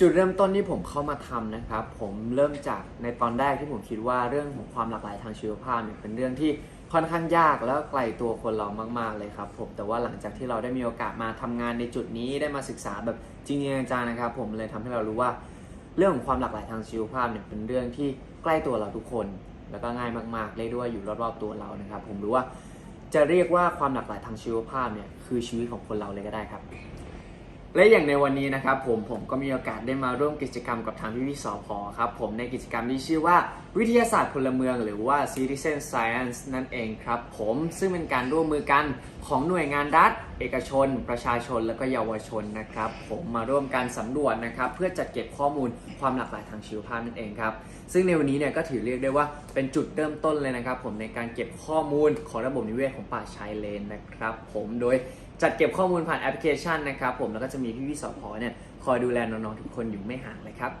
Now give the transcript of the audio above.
จุดเริ่มต้นที่ผมเข้ามาทำนะครับ ผมเริ่มจากในตอนแรกที่ผมคิดว่าเรื่องของความหลากหลายทางชีวภาพเนี่ยเป็นเรื่องที่ค่อนข้างยากแล้วไกลตัวคนเรามาก ๆ เลยครับผมแต่ว่าหลังจากที่เราได้มีโอกาสมาทำงานในจุดนี้ได้มาศึกษาแบบจริงจังๆนะครับ ผมเลยทำให้เรารู้ว่า เรื่องของความหลากหลายทางชีวภาพเนี่ยเป็นเรื่องที่ใกล้ตัวเราทุกคน แล้วก็ง่ายมากๆเรียด้ว่าอยู่รอบๆตัวเรานะครับ ผมรู้ว่าจะเรียกว่าความหลากหลายทางชีวภาพเนี่ยคือชีวิตของคนเราเลยก็ได้ครับ และอย่างในวันนี้นะครับผมผมก็มีโอกาสได้มาร่วมกิจกรรมกับทางพี่วิสอพอครับผมในกิจกรรมที่ชื่อว่าวิทยาศาสตร์พลเมือง หรือว่า Citizen Science นั่นเองครับผมซึ่งเป็นการร่วมมือกันของหน่วยงานรัฐ เอกชน ประชาชนและก็เยาวชนนะครับผมมาร่วมกันสำรวจนะครับเพื่อจัดเก็บข้อมูลความหลากหลายทางชีวภาพนั่นเองครับซึ่งในวันนี้เนี่ยก็ถือเรียกได้ว่าเป็นจุดเริ่มต้นเลยนะครับผมในการเก็บข้อมูลของระบบนิเวศของป่าชายเลนนะครับผมโดย จัดเก็บข้อมูลผ่านแอปพลิเคชันนะครับผมแล้วก็จะมีพี่พี่ๆสพเนี่ยคอยดูแลน้องๆทุกคนอยู่ไม่ห่างเลยครับ